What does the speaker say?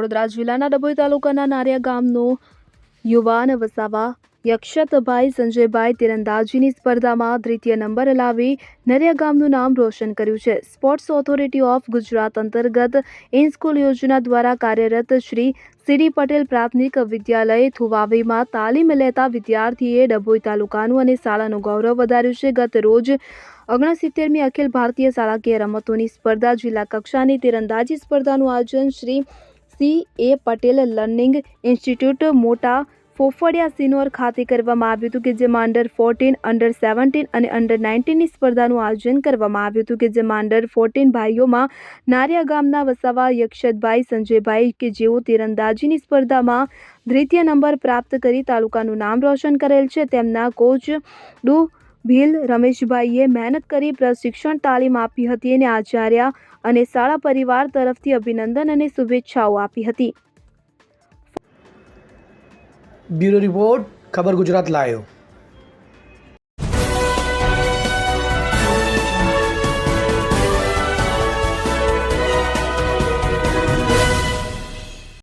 વડોદરા જિલ્લાના ડભોઈ તાલુકાના નારિયા ગામનો યુવાન વસાવા યક્ષતભાઈ સંજયભાઈ તીરંદાજીની સ્પર્ધામાં દ્વિતીય નંબર લાવી નરિયા ગામનું નામ રોશન કર્યું છે. સ્પોર્ટ્સ ઓથોરિટી ઓફ ગુજરાત અંતર્ગત ઇન સ્કૂલ યોજના દ્વારા કાર્યરત શ્રી સીડી પટેલ પ્રાથમિક વિદ્યાલય થુવાવીમાં તાલીમ લેતા વિદ્યાર્થીએ ડભોઈ તાલુકાનું અને શાળાનું ગૌરવ વધાર્યું છે. ગત રોજ ઓગણસિત્તેરમી અખિલ ભારતીય શાળાકીય રમતોની સ્પર્ધા જિલ્લા કક્ષાની તીરંદાજી સ્પર્ધાનું આયોજન Shri C A Patel learning institute Mota Fofadiya Sinor ખાતે કરવામાં આવ્યું હતું કે જેમાં અંડર ફોર્ટીન અંડર સેવન્ટીન અને અંડર નાઇન્ટીનની સ્પર્ધાનું આયોજન કરવામાં આવ્યું હતું કે જેમાં અંડર ફોર્ટીન ભાઈઓમાં નારિયા ગામના વસાવા યક્ષતભાઈ સંજયભાઈ કે જેઓ તીરંદાજીની સ્પર્ધામાં દ્વિતીય નંબર પ્રાપ્ત કરી તાલુકાનું નામ રોશન કરેલ છે. તેમના કોચ ડુ ભીલ રમેશભાઈએ મહેનત કરી પ્રશિક્ષણ તાલીમ આપી હતી અને આચાર્ય અને શાળા પરિવાર તરફથી અભિનંદન અને શુભેચ્છાઓ આપી હતી. બ્યુરો રિપોર્ટ, ખબર ગુજરાત લાયો